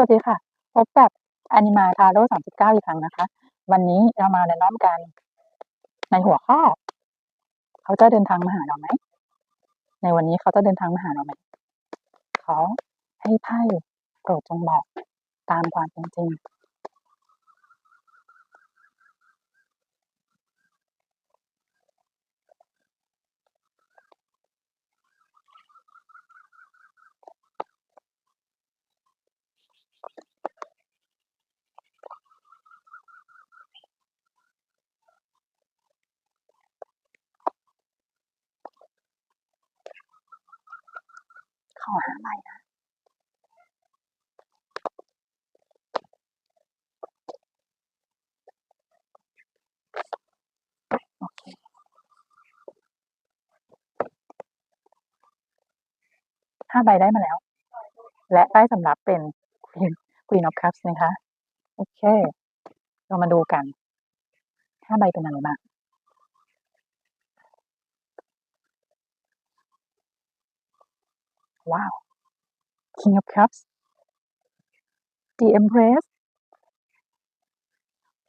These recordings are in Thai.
วัสดีค่ะ พบกับ Anima Tarot 39อีกครั้งนะคะ วันนี้เรามาแนะนำกัน ในหัวข้อ เขาจะเดินทางมาหาเราไหม ในวันนี้เขาจะเดินทางมาหาเราไหมขอให้ไพ่โปรดจงบอกตามความเป็นจริง ขอหาใบนะโอเคห้าใบได้มาแล้ว และใต้สำรับเป็น Queen Queen of Cups นะคะ โอเค เรามาดูกันห้าใบเป็นอะไรบ้าง ว้าว King of Cups The Empress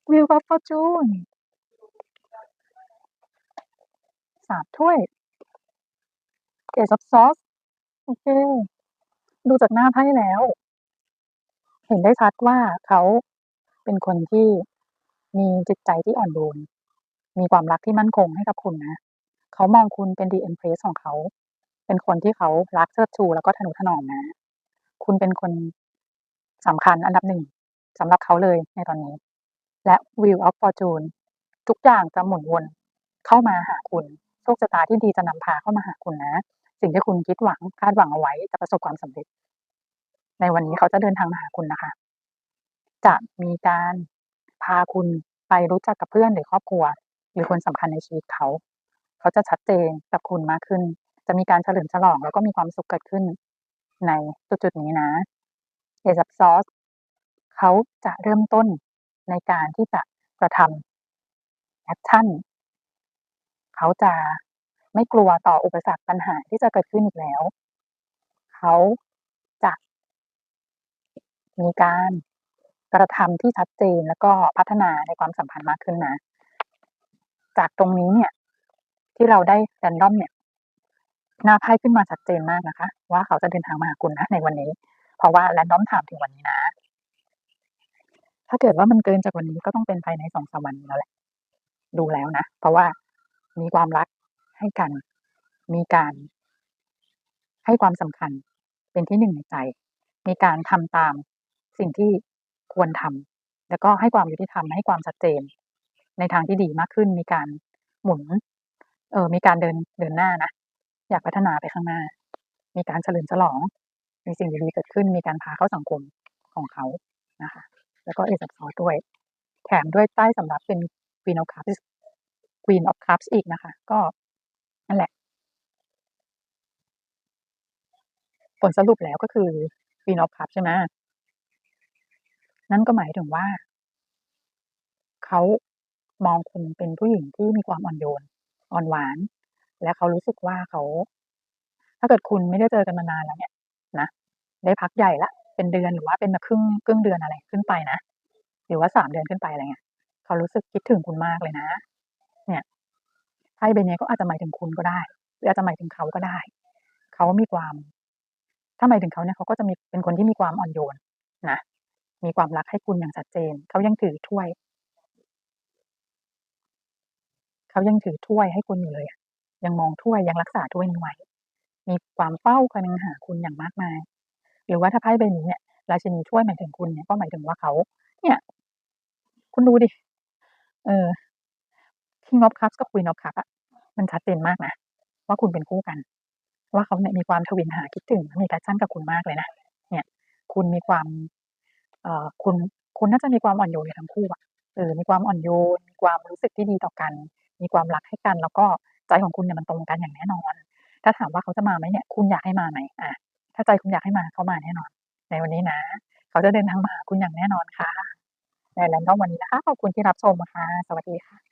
Wheel of Fortune สามถ้วย Ace of s o r โอเค ดูจากหน้าไพ่แล้ว เห็นได้ชัดว่าเขาเป็นคนที่มีจิตใจที่อ่อนโยน มีความรักที่มั่นคงให้กับคุณนะ เขามองคุณเป็น The Empress ของเขา เป็นคนที่เขารักเชิดชูแล้วก็ทนุถนอมนะ คุณเป็นคนสำคัญอันดับหนึ่งสำหรับเขาเลยในตอนนี้ และ Wheel of Fortune ทุกอย่างจะหมุนวนเข้ามาหาคุณโชคชะตาที่ดีจะนำพาเข้ามาหาคุณนะ สิ่งที่คุณคิดหวังคาดหวังเอาไว้จะประสบความสำเร็จ ในวันนี้เขาจะเดินทางมาหาคุณนะคะ จะมีการพาคุณไปรู้จักกับเพื่อนหรือครอบครัวหรือคนสำคัญในชีวิตเขา เขาจะชัดเจนกับคุณมากขึ้น จะมีการเฉลิมฉลองแล้วก็มีความสุขเกิดขึ้นในจุดๆนี้นะ Ace of Swords เขาจะเริ่มต้นในการที่จะกระทำแอคชั่นเขาจะไม่กลัวต่ออุปสรรคปัญหาที่จะเกิดขึ้นอีกแล้ว เขาจะมีการกระทำที่ชัดเจนแล้วก็พัฒนาในความสัมพันธ์มากขึ้นนะ จากตรงนี้เนี่ย ที่เราได้ random เนี่ย หน้าไพ่ขึ้นมาชัดเจนมากนะคะ ว่าเขาจะเดินทางมาหาคุณนะในวันนี้ เพราะว่า random ถามถึงวันนี้นะ ถ้าเกิดว่ามันเกินจากวันนี้ก็ต้องเป็นภายใน2-3วันนี้แล้วแหละ ดูแล้วนะ เพราะว่ามีความรักให้กัน มีการให้ความสำคัญเป็นที่หนึ่งในใจ มีการทำตามสิ่งที่ควรทำแล้วก็ให้ความยุติธรรมให้ความชัดเจน ในทางที่ดีมากขึ้น มีการหมุน เออมีการเดินเดินหน้านะ อยากพัฒนาไปข้างหน้า มีการเฉลิมฉลอง มีสิ่งดีๆเกิดขึ้น มีการพาเข้าสังคมของเขานะคะ แล้วก็ Ace of Swords ด้วย แถมด้วยใต้สำรับเป็น Queen of Cups Queen of Cups อีกนะคะ ก็นั่นแหละ ผลสรุปแล้วก็คือ Queen of Cups ใช่ไหมนั่นก็หมายถึงว่า เขามองคุณเป็นผู้หญิงที่มีความอ่อนโยน อ่อนหวาน และเขารู้สึกว่าเขา ถ้าเกิดคุณไม่ได้เจอกันมานานแล้วเนี่ยนะได้พักใหญ่ล้วเป็นเดือนหรือว่าเป็นแบบครึ่งครึ่งเดือนอะไรขึ้นไปนะหรือว่า3เดือนขึ้นไปอะไรเงี้ยเขารู้สึกคิดถึงคุณมากเลยนะ เนี่ยไพ่ใบนี้ก็อาจจะหมายถึงคุณก็ได้หรืออาจจะหมายถึงเขาก็ได้ เขามีความ ถ้าหมายถึงเขาเนี่ยเขาก็จะมีเป็นคนที่มีความอ่อนโยนนะมีความรักให้คุณอย่างชัดเจน เขายังถือถ้วย เขายังถือถ้วยให้คุณอยู่เลย ยังมองถ้วยยังรักษาถ้วยนี้ไว้มีความเฝ้าคอยหาคุณอย่างมากมาย หรือว่าถ้าไพ่ใบนี้เนี่ยราชินีถ้วยหมายถึงคุณเนี่ยก็หมายถึงว่าเขา เนี่ย คุณดูดิ เออ King of Cups กับ Queen of Cups อะมันชัดเจนมากนะว่าคุณเป็นคู่กัน ว่าเขาเนี่ยมีความทวินหาคิดถึงมี passion กับคุณมากเลยนะเนี่ย คุณมีความ เอ่อคุณคุณน่าจะมีความอ่อนโยนกันทั้งคู่อะเออมีความอ่อนโยนมีความรู้สึกที่ดีต่อกัน มีความรักให้กัน แล้วก็ ใจของคุณเนี่ยมันตรงกันอย่างแน่นอน ถ้าถามว่าเขาจะมาไหมเนี่ย คุณอยากให้มาไหม?อะถ้าใจคุณอยากให้มาเขามาแน่นอน ในวันนี้นะ เขาจะเดินทางมาหาคุณอย่างแน่นอนค่ะใน random วันนี้นะคะขอบคุณที่รับชมค่ะ สวัสดีค่ะ